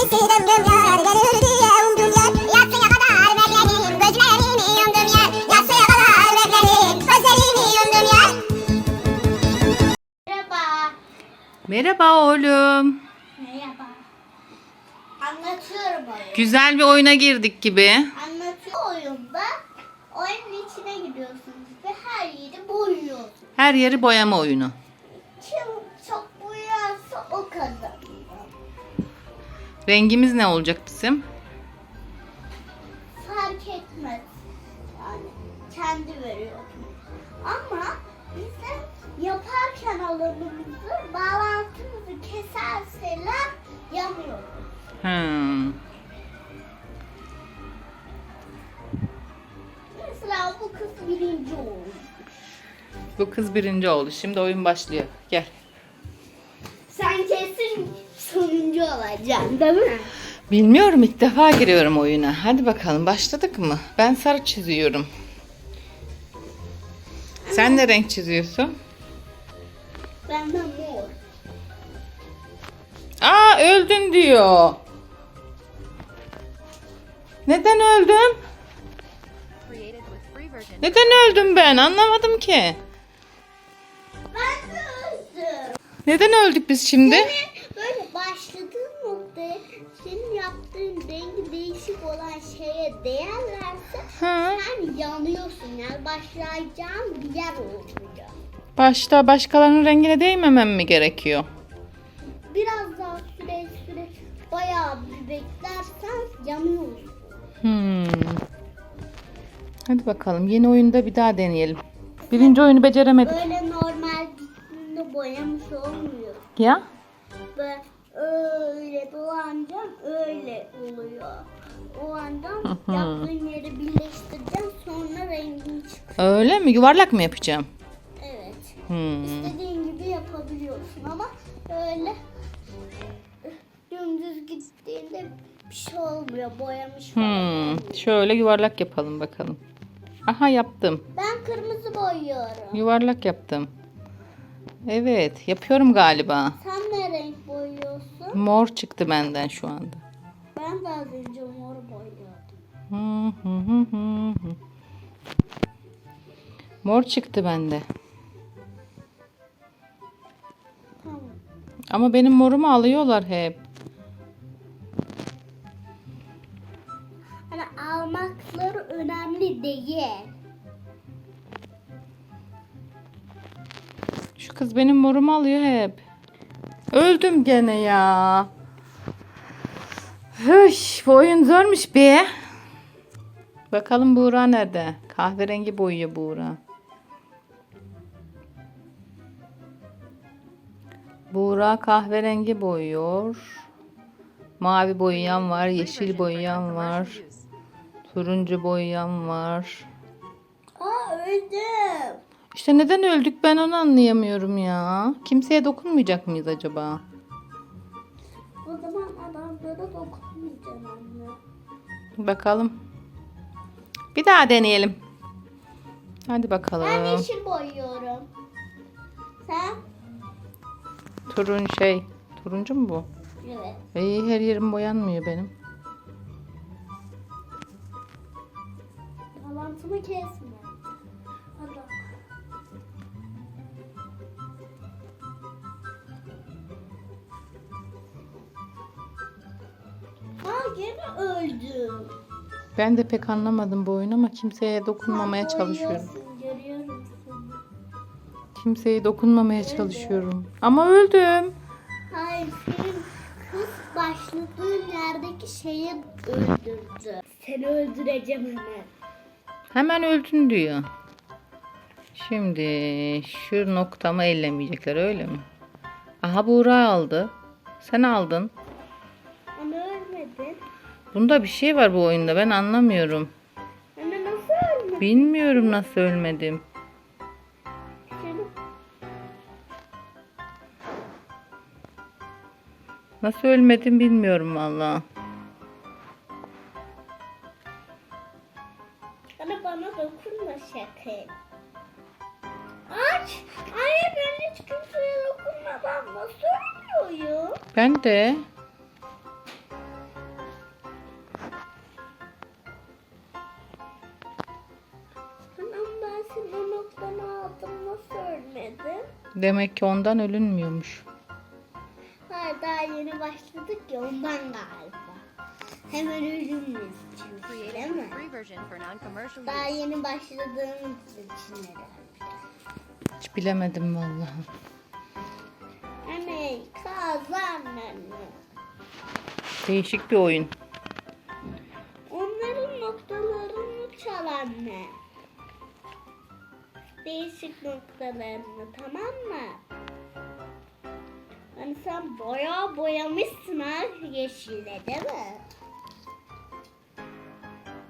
sensin ömrüm yar Gelir diye umdum yar Yatsıya kadar bekledim Gözlerimi yumdum yar Yatsıya kadar bekledim Gözlerimi yumdum yar Merhaba Merhaba oğlum. Merhaba Anlatıyorum oyunu Güzel bir oyuna girdik gibi. Anlatıyor oyunda oyunun içine giriyorsunuz ve her yeri boyuyorsunuz. Her yeri boyama oyunu. Rengimiz ne olacak bizim? Fark etmez. Yani kendi veriyor. Ama bizim yaparken alanımızı, bağlantımızı keserseler yanıyor. Hmm. Mesela bu kız birinci oldu. Bu kız birinci oldu. Şimdi oyun başlıyor. Gel. Sonuncu olacaksın değil mi? Bilmiyorum ilk defa giriyorum oyuna. Hadi bakalım başladık mı? Ben sarı çiziyorum. Sen ne renk çiziyorsun? Ben de mor. Aa öldün diyor. Neden öldüm? Neden öldüm ben? Anlamadım ki. Ben de öldüm. Neden öldük biz şimdi? Senin şeye değerlerse Ha. sen yanıyorsun. Yani başlayacağın bir yer olmuyor. Başta başkalarının rengine değmemem mi gerekiyor? Biraz daha süre süre bayağı bir beklersen yanıyorsun. Hmm. Hadi bakalım yeni oyunda bir daha deneyelim. Birinci oyunu beceremedik. Öyle normal diktiğinde boyamış olmuyor. Ya? Böyle öyle dolanacağım öyle oluyor. O anda yaptığın yeri birleştireceğim sonra rengini çıkıyor. Öyle mi? Yuvarlak mı yapacağım? Evet. Hmm. İstediğin gibi yapabiliyorsun ama öyle dümdüz gittiğinde bir şey olmuyor. Boyamış falan. Hmm. Şöyle yuvarlak yapalım bakalım. Aha yaptım. Ben kırmızı boyuyorum. Yuvarlak yaptım. Evet, yapıyorum galiba. Sen ne renk boyuyorsun? Mor çıktı benden şu anda. Ben de az önce mor boyuyordum. Hı hı hı hı hı. Mor çıktı bende. Tamam. Ama benim morumu alıyorlar hep. Hani almakları önemli değil. Şu kız benim morumu alıyor hep. Öldüm gene ya. Hış, bu oyun zormuş be. Bakalım Buğra nerede? Kahverengi boyuyor Buğra. Buğra kahverengi boyuyor. Mavi boyayan var, yeşil boyayan var. Turuncu boyayan var. Aa öldüm. İşte neden öldük ben onu anlayamıyorum ya. Kimseye dokunmayacak mıyız acaba? Dokunmayacağım anne. Bakalım. Bir daha deneyelim. Hadi bakalım. Ben yeşil boyuyorum. Sen? Turun şey. Turuncu mu bu? Evet. İyi her yerim boyanmıyor benim. Bağlantımı kesme. Hadi. Gene öldüm. Ben de pek anlamadım bu oyunu ama kimseye dokunmamaya çalışıyorum. Görüyorum seni. Kimseye dokunmamaya çalışıyorum. Ama öldüm. Hayır senin kız başladığın yerdeki şeyi öldürdü. Seni öldüreceğim hemen. Hemen öldün diyor. Şimdi şu noktamı ellemeyecekler öyle mi? Aha Buğra aldı. Sen aldın. Bunda bir şey var bu oyunda ben anlamıyorum. Ama nasıl ölmedin? Bilmiyorum nasıl ölmedim. Nasıl ölmedim bilmiyorum valla. Bana bana dokunma sakın. Aç. Hayır ben hiç kimseye dokunmadan nasıl ölüyorum? Ben de. Demek ki ondan ölünmüyormuş. Hayır daha yeni başladık ya ondan galiba. Hemen ölümümüz çünkü Created değil mi? Daha yeni başladığımız için herhalde. Hiç bilemedim vallahi. Anne kazan anne. Değişik bir oyun. Onların noktalarını çal anne. Değişik noktalarını tamam mı? Hani sen boya boyamışsın ha yeşille değil mi?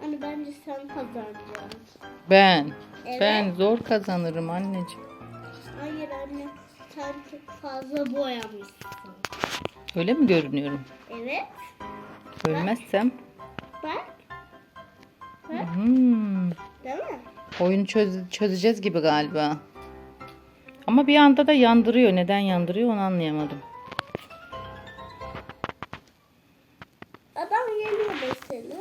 Hani bence sen kazanacaksın. Ben. Evet. Ben zor kazanırım anneciğim. Hayır anne sen çok fazla boyamışsın. Öyle mi görünüyorum? Evet Ölmezsem. bak Hmm. değil mi? Oyunu çöz- çözeceğiz gibi galiba. Ama bir anda da yandırıyor. Neden yandırıyor onu anlayamadım. Adam geliyor mesela.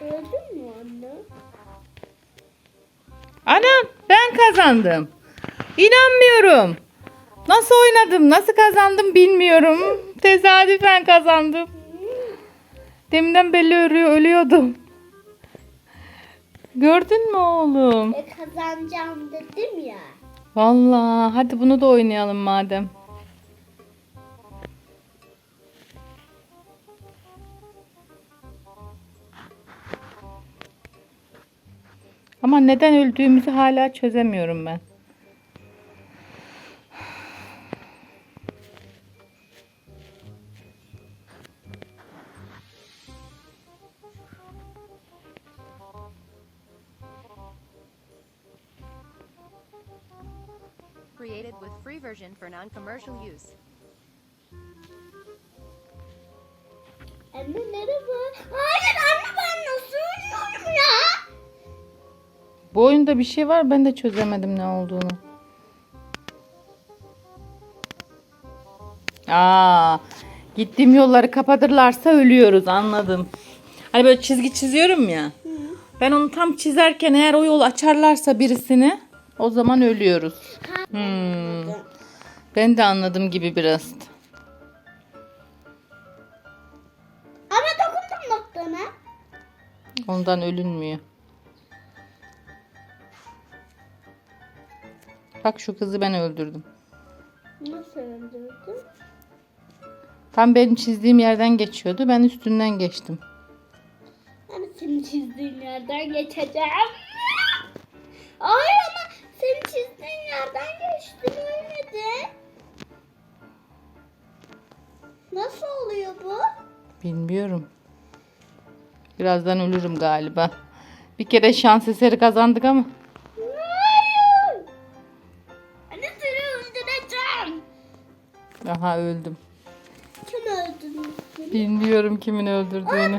Öldün mü anne? Anam ben kazandım. İnanmıyorum. Nasıl oynadım, nasıl kazandım bilmiyorum. Tesadüfen kazandım. Deminden belli ölüyor, ölüyordum. Gördün mü oğlum? E kazanacağım dedim ya. Vallahi hadi bunu da oynayalım madem. Ama neden öldüğümüzü hala çözemiyorum ben. Created with free version for non-commercial use. Anne merhaba. Hayır anne ben nasıl ölüyorum ya? Bu oyunda bir şey var ben de çözemedim ne olduğunu. Aa, gittiğim yolları kapatırlarsa ölüyoruz anladım. Hani böyle çizgi çiziyorum ya. Ben onu tam çizerken eğer o yol açarlarsa birisini o zaman ölüyoruz. Hmm. Ben de anladım gibi biraz. Ama dokundum noktana. Ondan ölünmüyor. Bak şu kızı ben öldürdüm. Nasıl öldürdün? Tam benim çizdiğim yerden geçiyordu. Ben üstünden geçtim. Hani senin çizdiğin yerden geçeceğim. Hayır ama senin çizdiğin yerden ölmedi. Nasıl oluyor bu? Bilmiyorum. Birazdan ölürüm galiba. Bir kere şans eseri kazandık ama. Hayır. Anne seni öldüreceğim. Aha öldüm. Kim öldürdü seni? Bilmiyorum kimin öldürdüğünü. ben,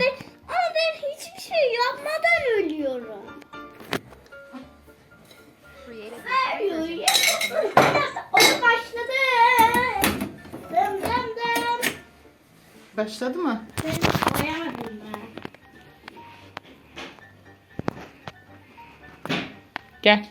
Başladı mı? Ben koyamadım ben. Gel.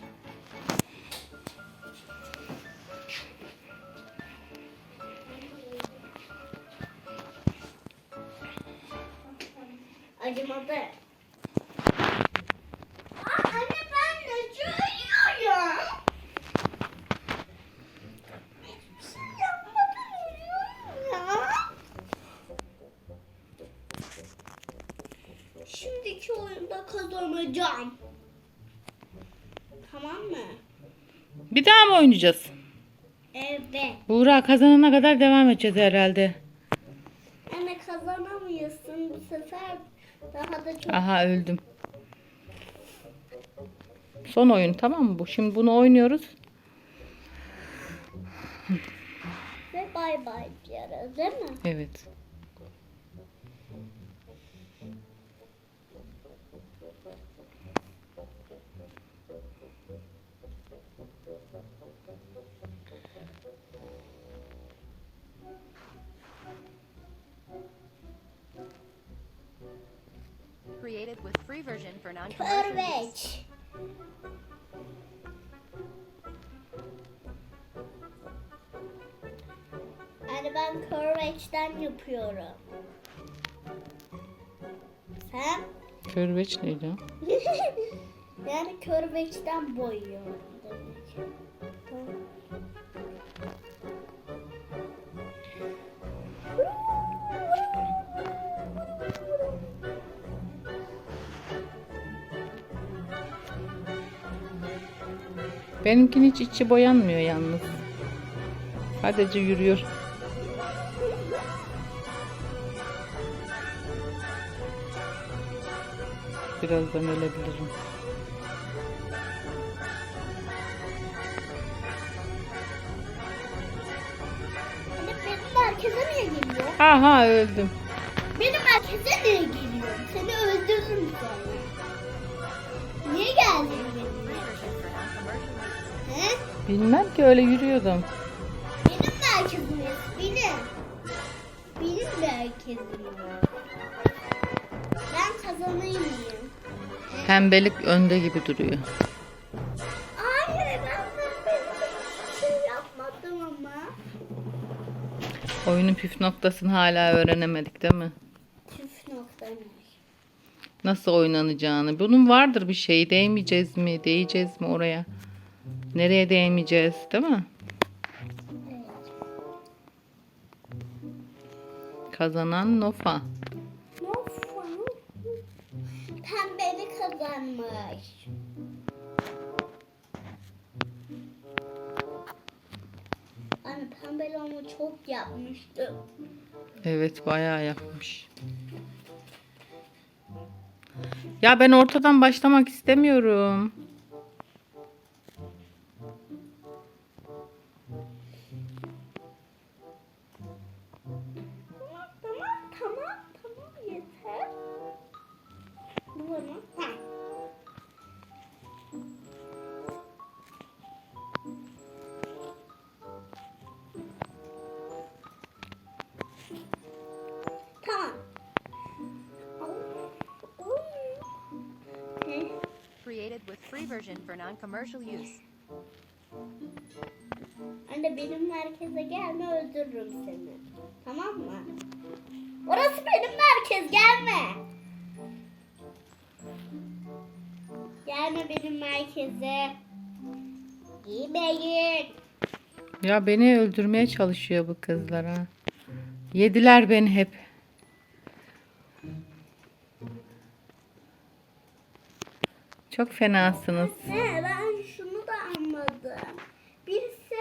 Şimdiki oyunda kazanacağım. Tamam mı? Bir daha mı oynayacağız? Evet. Buğra kazanana kadar devam edeceğiz herhalde. Anne kazanamıyorsun bu sefer daha da çok Aha öldüm. Son oyun tamam mı bu? Şimdi bunu oynuyoruz. ve bay bay diyoruz değil mi? Evet. Free version for non-commercial use. Körveç. Yani ben körveçten yapıyorum. Sen? Körbeç neydi? yani körveçten boyuyorum Benimkin hiç içi boyanmıyor yalnız. Sadece yürüyor. Birazdan ölebilirim. Hani merkeze niye geliyor? Aha öldüm. Benim merkeze niye geliyor? Seni öldürürüm sonra. Niye geldin Bilmem ki öyle yürüyordum. Benim merkezim benim. Benim merkezim. Ben kazanayım mıyım? Pembelik önde gibi duruyor. Hayır ben bir şey yapmadım ama. Oyunun püf noktasını hala öğrenemedik değil mi? Tüf noktaymış. Nasıl oynanacağını. Bunun vardır bir şey. Değmeyeceğiz mi? Değeceğiz mi oraya? Nereye değmeyeceğiz değil mi? Kazanan Nofa. Nofa. Pembeli kazanmış. Anne pembeli ama çok yapmıştım. Evet bayağı yapmış. Ya ben ortadan başlamak istemiyorum. Free version for non-commercial use. Anne benim merkeze gelme öldürürüm seni. Tamam mı? Orası benim merkez gelme. Gelme benim merkeze. Yemeyin. Ya beni öldürmeye çalışıyor bu kızlar ha. Yediler beni hep. Çok fenasınız. Ne ben şunu da anladım. Birisi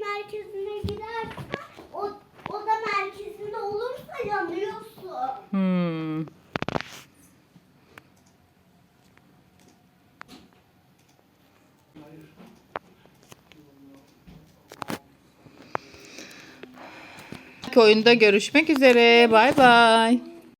merkezine girerse o, o da merkezinde olursa yanıyorsun. Hmm. oyunda görüşmek üzere. Bay bay.